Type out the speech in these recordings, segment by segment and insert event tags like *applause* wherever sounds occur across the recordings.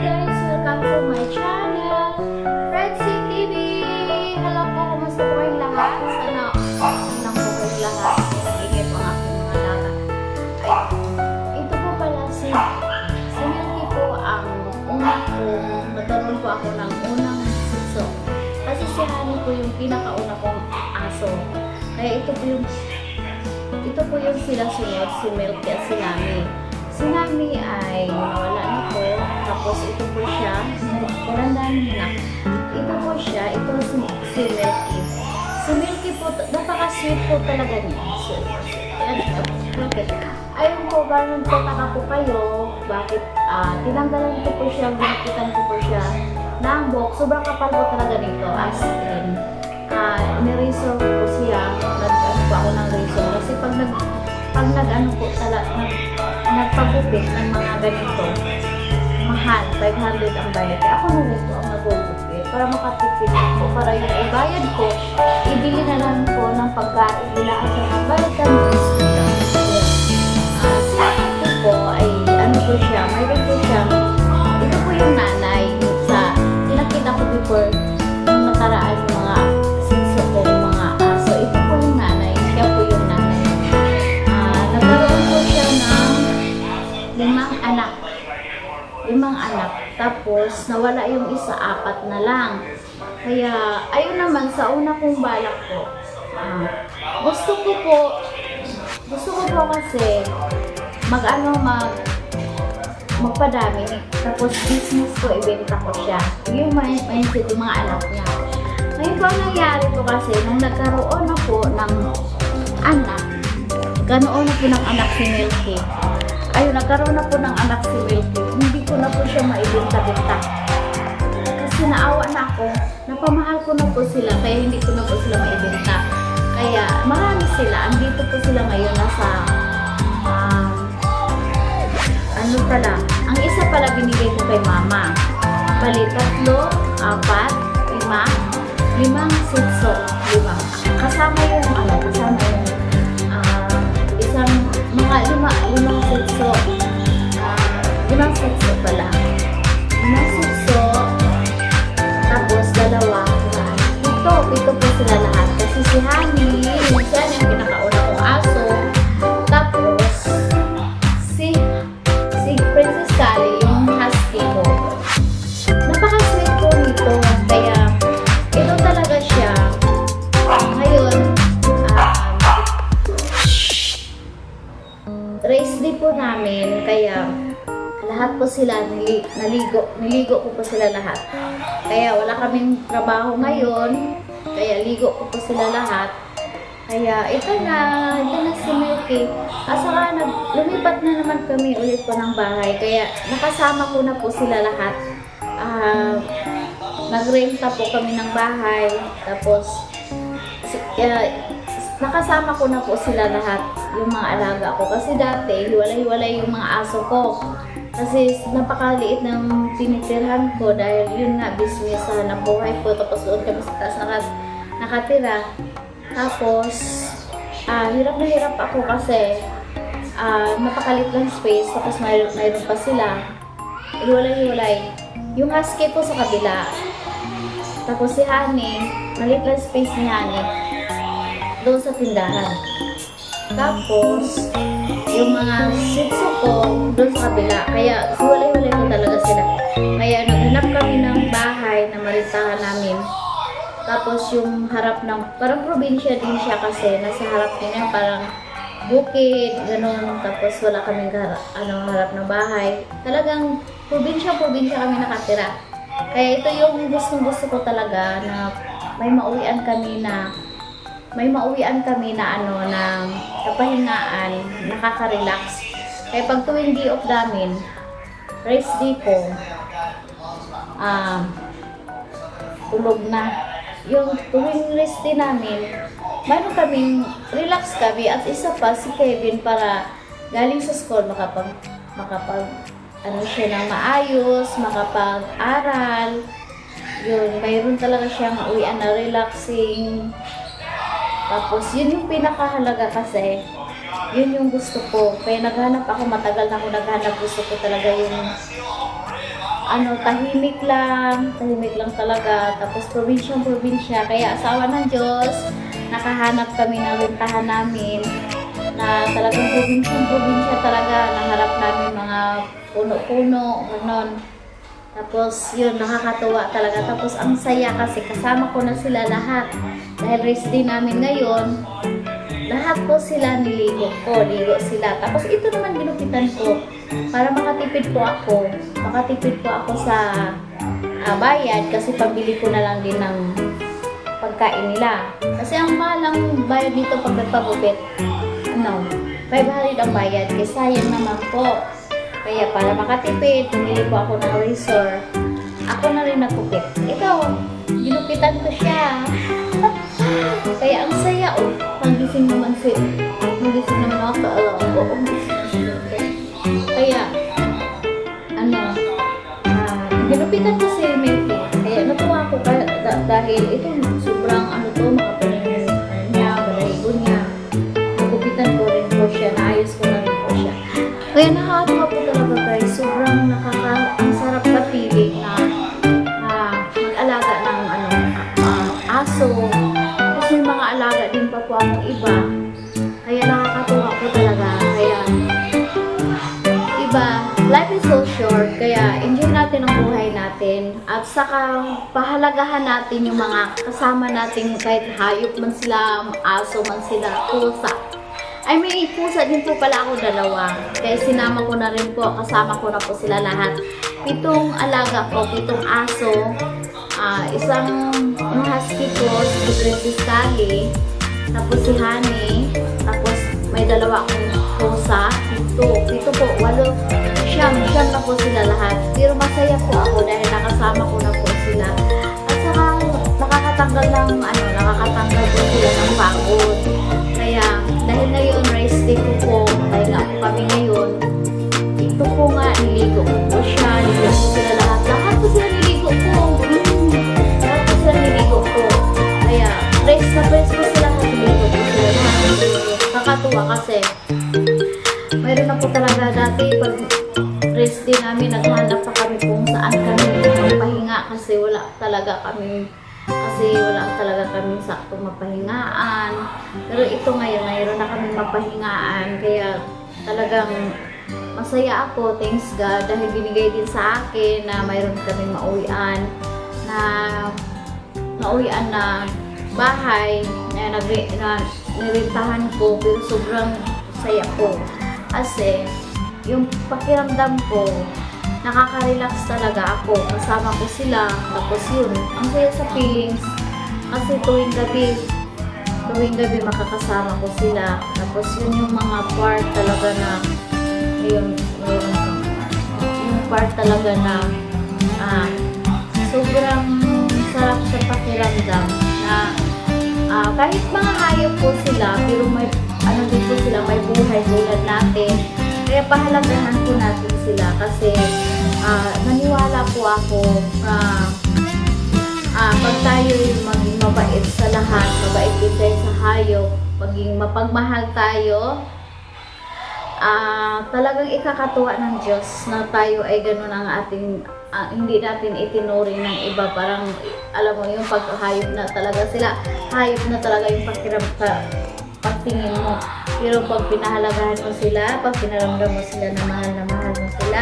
guys! Welcome to my channel, Fredzy TV! Hello po, kumusta po kayong lahat? Sana lang po kayong lahat. Nag-iigit po ang aking mga lahat. Ay, ito po pala si, si Milky po ang una kong, nagkaroon po ako ng unang sitso. Kasi si Honey po yung pinakauna kong aso. Kaya ito po yung ito po yung sila sunod, si Milky at si Nami. Si Nami ay nawala na po. Tapos ito po siya, kurandaan na. Ito po siya, ito si, si Milky. Si Milky po, napaka-sweet po talaga niya. So, yan, bakit? Ayun po, parang tataka po kayo, bakit ah, tinanggalan ko po siya, ginapitan ko po siya ng buhok. Sobrang kapal po talaga nito, as in uh, nireso ko siya, nag-ano po ako ng reso. Kasi pag nag, pag po nag, nagpagupit ng mga ganito, mahal, 500 ang bayad. Ako na rin po ang nagugupit para makatipid po, para yung ibayad ko, ibili na lang po ng pagkain nila at ang bayad ng si ate po ay ano po siya, Tapos, nawala yung isa, apat na lang. Kaya, ayun naman, sa una kong balak ko, ah, gusto ko po, gusto ko po kasi, mag-ano, mag, magpadami. Tapos, business ko, ibenta ko siya. Yung mind- mindset yung mga anak niya. Ngayon po, ang nangyari po kasi, nung nagkaroon na po ng anak, ganoon na po ng anak si Milky. Ayun, nagkaroon na po ng anak si Milky. Hindi ko na po siya maibenta-benta. Kasi naawa na ako, napamahal ko na po sila, kaya hindi ko na po sila maibenta. Kaya marami sila, andito po sila ngayon nasa um, ano pala, ang isa pala binigay ko kay mama. Bali, tatlo, apat, lima, limang sitso, lima. Kasama yung, ano, kasama yung, mga lima, limang sitso, ah, limang sitso pala. Race day po namin. Kaya, lahat po sila nili, naligo, niligo ko po sila lahat. Kaya wala kaming trabaho ngayon. Kaya ligo ko po sila lahat. Kaya ito na, ito na si Milky. Asa nga, nag, lumipat na naman kami ulit po ng bahay. Kaya nakasama ko na po sila lahat. Ah, nagrenta po kami ng bahay. Tapos, ah, nakasama ko na po sila lahat, yung mga alaga ko. Kasi dati, hiwalay-hiwalay yung mga aso ko. Kasi napakaliit ng tinitirhan ko dahil yun nga, business sa hanap buhay ko. Tapos doon kami sa taas nakas- nakatira. Tapos, ah hirap na hirap ako kasi ah napakalit lang space. Tapos mayroon, mayroon pa sila. Hiwalay-hiwalay. Yung husky ko sa kabila. Tapos si Honey, maliit lang space ni Honey. Doon sa tindahan. Tapos, yung mga sitso ko doon sa kabila. Kaya, hiwalay-hiwalay ko talaga sila. Kaya, naghanap kami ng bahay na marintahan namin. Tapos yung harap ng, parang probinsya din siya kasi nasa harap niya parang bukid, ganun. Tapos wala kaming gar- ano, harap ng bahay. Talagang probinsya-probinsya kami nakatira. Kaya ito yung gustong gusto ko talaga na may mauwian kami na may mauwian kami na ano na kapahingaan, nakaka-relax. Kaya pag tuwing day off namin, rest day ko, ah, tulog na. Yung tuwing rest day namin, mayroon kaming relax kami at isa pa si Kevin para galing sa school makapag makapag ano siya ng maayos, makapag-aral. Yun, mayroon talaga siyang uwian na relaxing. Tapos, yun yung pinakahalaga kasi, yun yung gusto ko. Kaya naghanap ako, matagal na ako naghanap. Gusto ko talaga yung ano, tahimik lang, tahimik lang talaga. Tapos probinsyang probinsya, kaya asawa ng Diyos, nakahanap kami ng rentahan namin na talagang probinsyang probinsya talaga, naharap namin mga puno-puno, ganon. Tapos yun, nakakatuwa talaga. Tapos ang saya kasi kasama ko na sila lahat. Dahil race day namin ngayon, lahat po sila niligo ko, ligo sila. Tapos ito naman ginupitan ko para makatipid po ako. Makatipid po ako sa ah, bayad kasi pambili ko na lang din ng pagkain nila. Kasi ang mahal ang bayad dito pag nagpagupit, ano, 500 ang bayad. Kaya sayang naman po. Kaya para makatipid, pumili po ako ng razor. Ako na rin nagkupit. Ikaw, ginupitan ko siya. *laughs* Kaya ang saya, oh. Magising naman si... Magising naman ako. Alam ko, oh. Kaya, ano, ah, ginupitan ko si Melky. Kaya natuwa ako dahil ito sobrang ano to, makapaling iba. Kaya nakakatuwa po talaga. Kaya Diba, life is so short, kaya enjoy natin ang buhay natin. At saka, pahalagahan natin yung mga kasama natin kahit hayop man sila, aso man sila, pusa. Ay, may pusa din po pala ako dalawa. Kaya sinama ko na rin po, kasama ko na po sila lahat. Pitong alaga ko, pitong aso, ah, isang husky ko, si Princess Kali, tapos si Honey, tapos may dalawa akong pusa, pito, pito po, walo, siyam, siyam na po sila lahat. Pero masaya po ako dahil nakasama ko na po sila. At saka nakakatanggal ng, ano, nakakatanggal po sila ng pagod. Nakakatuwa kasi, mayroon na po talaga dati pag rest day namin, naghanap pa kami kung saan kami magpahinga kasi wala talaga kami kasi wala talaga kami saktong mapahingaan. Pero ito ngayon, mayroon na kami mapahingaan kaya talagang masaya ako, thanks God, dahil binigay din sa akin na mayroon kami mauwian na nauwian na bahay na, nag na nirentahan ko pero sobrang saya ko. Kasi yung pakiramdam ko nakaka-relax talaga ako. Kasama ko sila tapos yun ang saya sa feelings. Kasi tuwing gabi tuwing gabi makakasama ko sila. Tapos yun yung mga part talaga na yun, yun. Yung part talaga na ah, sobrang sarap sa pakiramdam na ah, kahit mga hayop po sila pero may ano din po sila may buhay tulad natin. Kaya pahalagahan po natin sila kasi ah, naniwala po ako na ah, pag tayo maging mabait sa lahat, mabait din tayo sa hayop, maging mapagmahal tayo, ah talagang ikakatuwa ng Diyos na tayo ay ganun ang ating ah, hindi natin itinuring ng iba. Parang alam mo yung paghayop na talaga sila hayop na talaga yung pakiram pa, pagtingin mo pero pag pinahalagahan mo sila pag pinaramdam mo sila na mahal na mahal mo sila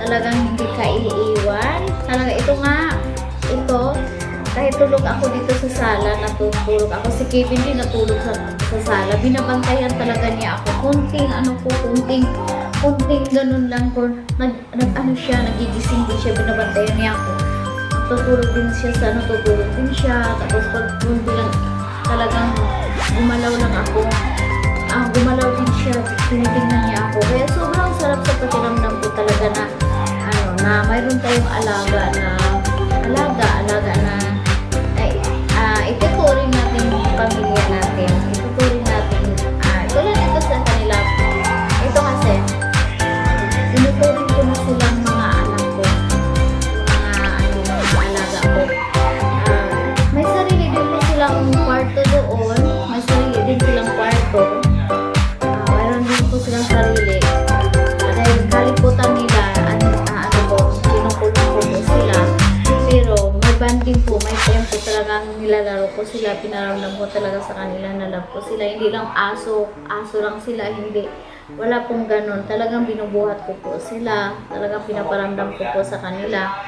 talagang hindi ka iiwan talaga ito nga ito kahit tulog ako dito sa sala, natutulog ako. Si Kevin din natulog sa, sa sala. Binabantayan talaga niya ako. Kunting ano po, kunting, kunting ganun lang po. Nag, nag ano siya, nagigising din siya, binabantayan niya ako. Tutulog din siya sa natutulog din siya. Tapos pag kunti lang, talagang gumalaw lang ako. Ah, gumalaw din siya, tinitingnan niya ako. Kaya sobrang sarap sa pakiramdam ko talaga na ano, na mayroon tayong alaga na alaga, alaga na ay, ah, ituturing natin yung pamilya nilalaro ko sila, pinaramdam ko talaga sa kanila na love ko sila. Hindi lang aso, aso lang sila, hindi. Wala pong ganun. Talagang binubuhat ko po sila. Talagang pinaparamdam ko po sa kanila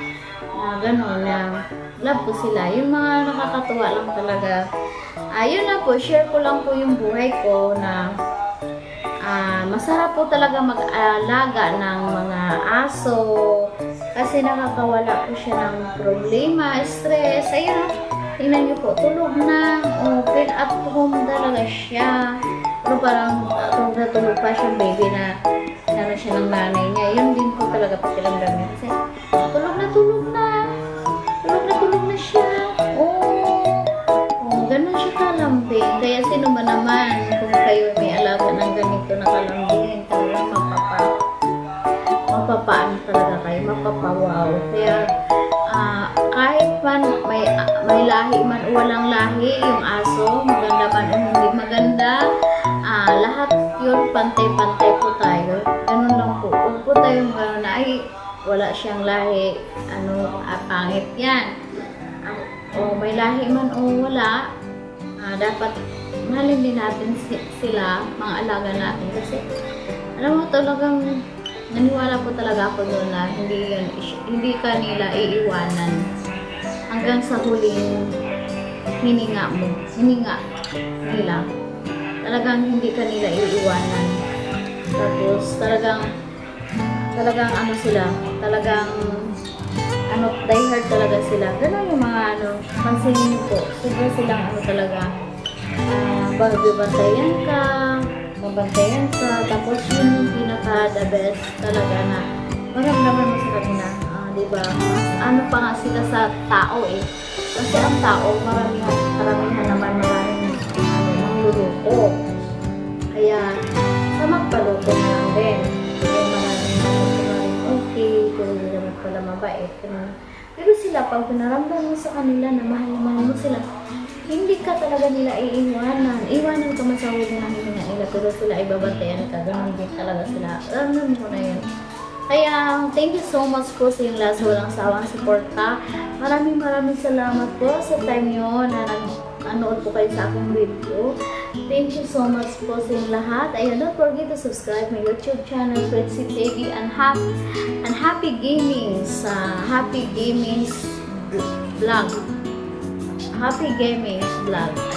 na ganun, na love ko sila. Yung mga nakakatuwa lang talaga. Ayun na po, share ko lang po yung buhay ko na Ah, masarap po talaga mag-alaga ng mga aso kasi nakakawala po siya ng problema, stress. Ayun, tingnan niyo po, tulog na. Open at home talaga siya. Pero parang tulog na tulog pa siyang baby na ano siya ng nanay niya. Yun din po talaga pakiramdam niya. Kasi tulog na tulog na. Tulog na tulog na siya. Oh, oh ganun siya kalambing. Kaya sino ba naman kung kayo may alaga ng ganito na kalambing, talagang mapapa mapapaano talaga kayo, mapapawaw. Kaya ah, kahit man may may lahi man o walang lahi yung aso, maganda man o hindi maganda, ah, lahat yun pantay-pantay po tayo. Ganun lang po. Huwag po tayong gano'n na ay wala siyang lahi, ano, ah, pangit yan. Ah, o may lahi man o wala, ah, dapat mahalin din natin si- sila, mga alaga natin. Kasi, alam mo, talagang naniwala po talaga ako doon na hindi, yun, hindi ka nila iiwanan hanggang sa huling hininga mo, hininga nila. Talagang hindi ka nila iiwanan. Tapos, talagang, talagang ano sila, talagang ano, diehard talaga sila. Ganun yung mga ano, pansinin po, sobra silang ano talaga, ah, babantayan ka, mabantayan ka, tapos yun yung pinaka the best talaga na maramdaman mo sa kanila, ah, di ba? Ano pa nga sila sa tao eh. Kasi ang tao, maramihan, maramihan naman maraming ano, mangluluto. Kaya, sa magpaluto lang din. Kaya okay, pero hindi pala mabait. Pero sila, pag pinaramdam mo sa kanila na mahal na mahal mo sila, hindi ka talaga nila iiwanan. Iwanan ka masawag na nila, pero sila ay babantayan ka. Ganun din talaga sila. Alam mo na yun. Kaya, thank you so much po sa yung last walang sawang suporta. Maraming maraming salamat po sa time nyo na nanood po kayo sa aking video. Thank you so much po sa yung lahat. Ayun, don't forget to subscribe my YouTube channel, Fritzy TV, and happy, and happy gaming sa Happy Gaming Vlog. Happy Gaming Vlog.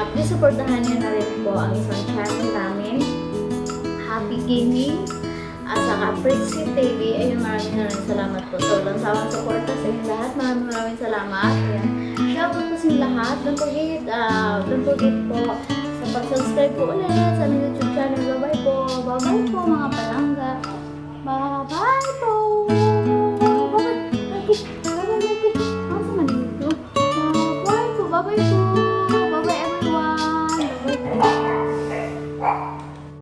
Ah, uh, please supportahan nyo na rin po ang isang channel namin, Happy Gaming, at saka Fritzy TV. Ayun, maraming maraming salamat po. So, lang sawang suporta sa inyo lahat. Maraming maraming salamat. Ayan. Shout po sa lahat. Don't forget, uh, don't forget po sa pag-subscribe po ulit sa YouTube channel. Bye-bye po. Bye-bye po mga palangga. Bye-bye po.